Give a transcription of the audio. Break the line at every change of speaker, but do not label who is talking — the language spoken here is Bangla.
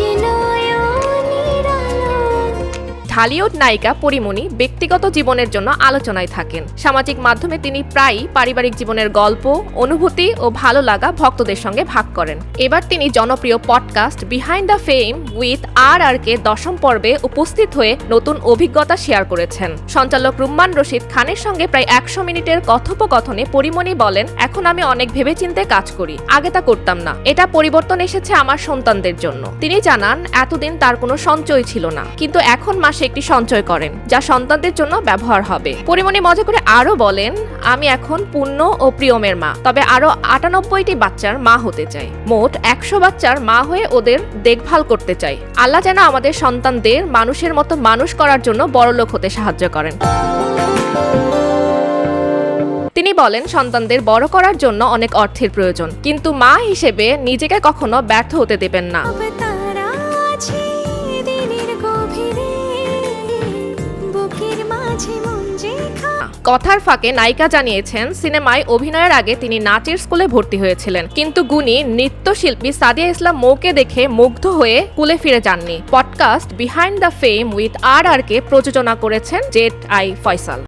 you know ঢালিউড নায়িকা পরিমণি ব্যক্তিগত জীবনের জন্য আলোচনায় থাকেন। সামাজিক মাধ্যমে তিনি প্রায়ই পারিবারিক জীবনের গল্প, অনুভূতি ও ভালো লাগা ভক্তদের সঙ্গে ভাগ করেন। এবার তিনি জনপ্রিয় podcast behind the fame with R R K দশম পর্বে উপস্থিত হয়ে নতুন অভিজ্ঞতা শেয়ার করেছেন। সঞ্চালক রুম্মান রশিদ খানের সঙ্গে প্রায় একশো মিনিটের কথোপকথনে পরিমণি বলেন, এখন আমি অনেক ভেবেচিন্তে কাজ করি, আগে তা করতাম না। এটা পরিবর্তন এসেছে আমার সন্তানদের জন্য। তিনি জানান, এতদিন তার কোনো সঞ্চয় ছিল না। কিন্তু এখন মাসে একটি সঞ্চয় করেন, যা সন্তানদের জন্য ব্যবহার হবে। পরিমণি মজা করে আরও বলেন, আমি এখন পূর্ণ ও প্রিয়মের মা, তবে আরও আটানব্বইটি বাচ্চার মা হতে চাই। মোট একশো বাচ্চার মা হয়ে ওদের দেখভাল করতে চাই। আল্লাহ যেন আমাদের সন্তানদের মানুষের মতো মানুষ করার জন্য বড়লোক হতে সাহায্য করেন। তিনি বলেন, সন্তানদের বড় করার জন্য অনেক অর্থের প্রয়োজন, কিন্তু মা হিসেবে নিজেকে কখনো ব্যর্থ হতে দেবেন না। কথার ফাঁকে নায়িকা জানিয়েছেন, সিনেমায় অভিনয়ের আগে তিনি নাচের স্কুলে ভর্তি হয়েছিলেন। কিন্তু গুণী নৃত্যশিল্পী সাদিয়া ইসলাম মৌকে দেখে মুগ্ধ হয়ে স্কুলে ফিরে যাননি। Podcast behind the fame with R R K প্রযোজনা করেছেন জেট আই ফয়সাল।